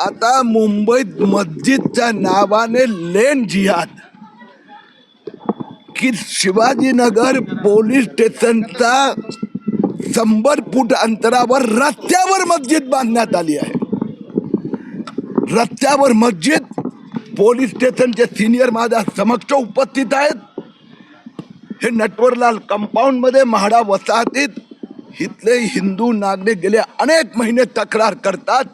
आता मुंबईत मस्जिदच्या नावाने लेन जिहाद. की शिवाजीनगर पोलीस स्टेशनचा शंभर फूट अंतरावर रस्त्यावर मस्जिद बांधण्यात आली आहे. रस्त्यावर मस्जिद पोलीस स्टेशनचे सिनियर माझ्या समक्ष उपस्थित आहेत. हे नटवरलाल कंपाऊंडमध्ये म्हाडा वसाहतीत इथले हिंदू नागरिक गेले अनेक महिने तक्रार करतात.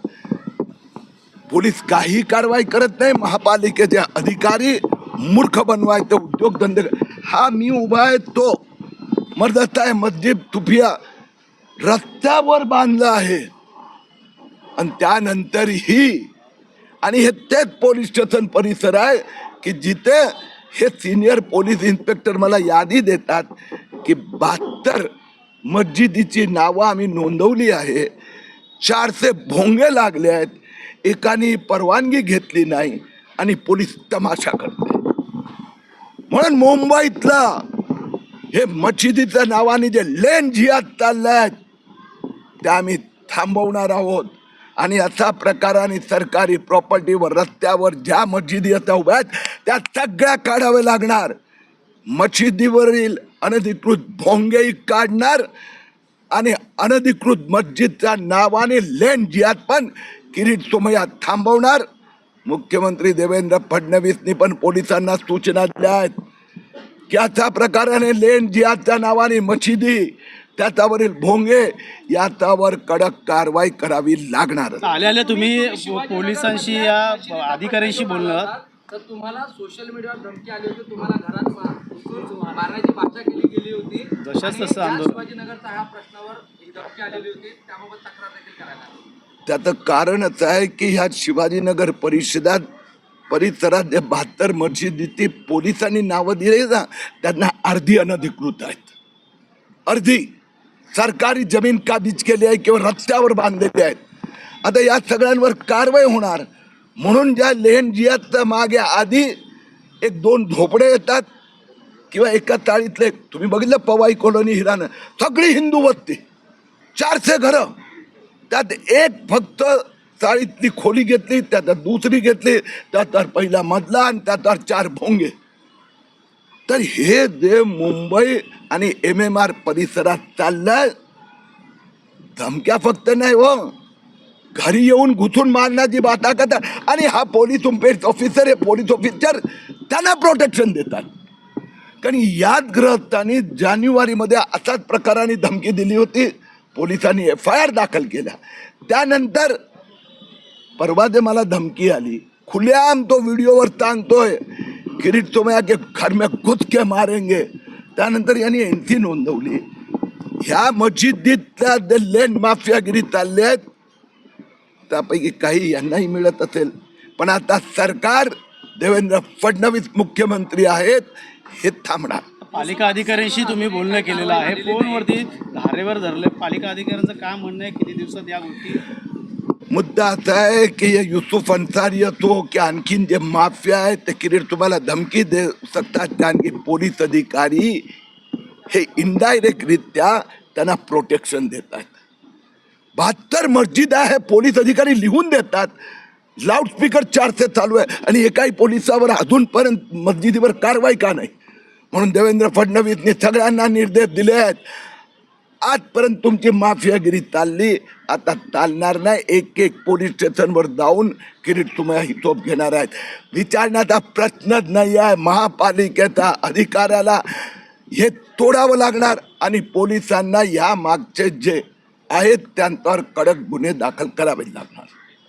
पोलीस काही कारवाई करत नाही. महापालिकेचे अधिकारी मूर्ख बनवायचे उद्योगधंदे हा मी उभा आहे तो मर्दस्ता आहे मस्जिद तुफिया रस्त्यावर बांधला आहे. आणि त्यानंतरही आणि हे तेच पोलीस स्टेशन परिसर आहे की जिथे हे सिनियर पोलीस इन्स्पेक्टर मला यादी देतात की बहात्तर मस्जिदीची नावं आम्ही नोंदवली आहे. चारशे भोंगे लागले आहेत. एकाने परवानगी घेतली नाही आणि पोलीस तमाशा करते. म्हणून मुंबईतला हे मशिदीच्या नावाने जे लेन चाललं चाललंय ते आम्ही थांबवणार आहोत. आणि अशा प्रकाराने सरकारी प्रॉपर्टीवर रस्त्यावर ज्या मशिदी आता उभ्या आहेत त्या सगळ्या काढाव्या लागणार. मशिदीवरील अनधिकृत भोंगेही काढणार आणि अनधिकृत मस्जिदच्या नावाने लेन जियात पण किरीट सोमय्या थांबवणार. मुख्यमंत्री देवेंद्र फडणवीसनी पण पोलिसांना सूचना दिल्या आहेत. की अशा प्रकाराने लेन जिहादच्या नावाने मशिदी त्याच्यावरील भोंगे याच्यावर कडक कारवाई करावी लागणार. आल्या आल्या तुम्ही पोलिसांशी या अधिकाऱ्यांशी बोलणं. तर तुम्हाला सोशल मीडियावर धमकी आली होती तुम्हाला घरात मारण्याची भाषा केली गेली होती. जशास आणि तसं आंदोलन. शिवाजीनगरचा ह्या प्रश्नावर धमकी आलेली होती त्याबाबत तक्रार देखील करायला. त्याचं कारणच आहे की ह्या शिवाजीनगर परिषदात परिसरात जे बहात्तर मशिदीची पोलिसांनी नावं दिली ना त्यांना अर्धी अनधिकृत आहेत. अर्धी. सरकारी जमीन काबीज केली आहे किंवा रस्त्यावर बांधलेली आहेत. आता या सगळ्यांवर कारवाई होणार. म्हणून ज्या लेन जियाच्या मागे आधी एक दोन झोपडे येतात किंवा एका चाळीतले तुम्ही बघितलं पवाई कॉलनी हिरानं सगळी हिंदू वस्ती चारशे घरं. त्यात एक फक्त चाळीतली खोली घेतली त्यात दुसरी घेतली त्यात पहिला मजला आणि त्यात चार भोंगे. तर हे जे मुंबई आणि एम एम आर परिसरात चाललंय. धमक्या फक्त नाही हो. घरी येऊन घुसून मारण्याची बाता करतात. आणि हा पोलीस उपेट ऑफिसर हे पोलीस ऑफिसर त्यांना प्रोटेक्शन देतात. कारण याच ग्रहस्थांनी जानेवारीमध्ये अशाच प्रकाराने धमकी दिली होती. पोलिसांनी एफ आय आर दाखल केला. त्यानंतर परवा जे मला धमकी आली खुलेआम तो व्हिडिओवर ताणतोय किरीट सोमया के घर में के मारेंगे. त्यानंतर यांनी एन सी नोंदवली. ह्या मशिदीतल्या जे लेन माफियागिरी चालले आहेत त्यापैकी काही यांनाही मिळत असेल. पण आता सरकार देवेंद्र फडणवीस मुख्यमंत्री आहेत हे थांबणार. पालिका अधिकाऱ्यांशी तुम्ही बोलणं केलेलं आहे. फोनवरती धारेवर धरले. पालिका अधिकाऱ्यांचं काय म्हणणं आहे? किती दिवसात या गोष्टी? मुद्दा असा आहे की युसुफ अन्सारी असो की आणखीन जे माफिया आहेत ते किरीट तुम्हाला धमकी देऊ शकतात. कारण की पोलीस अधिकारी हे इनडायरेक्टरित्या त्यांना प्रोटेक्शन देत आहेत बहात्तर मस्जिद आहे पोलीस अधिकारी लिहून देतात. लाऊडस्पीकर चारशे चालू आहे. आणि एकाही पोलिसावर अजूनपर्यंत मस्जिदीवर कारवाई का नाही? म्हणून देवेंद्र फडणवीसने सगळ्यांना निर्देश दिले आहेत. आजपर्यंत तुमची माफियागिरी चालली. आता चालणार नाही. एक एक पोलीस स्टेशनवर जाऊन किरीट तुम्हाला हिशोब घेणार आहेत. विचारण्याचा प्रश्नच नाही आहे. महापालिकेचा अधिकाऱ्याला हे तोडावं लागणार आणि पोलिसांना या मागचे जे आहेत त्यांच्यावर कडक गुन्हे दाखल करावे लागणार.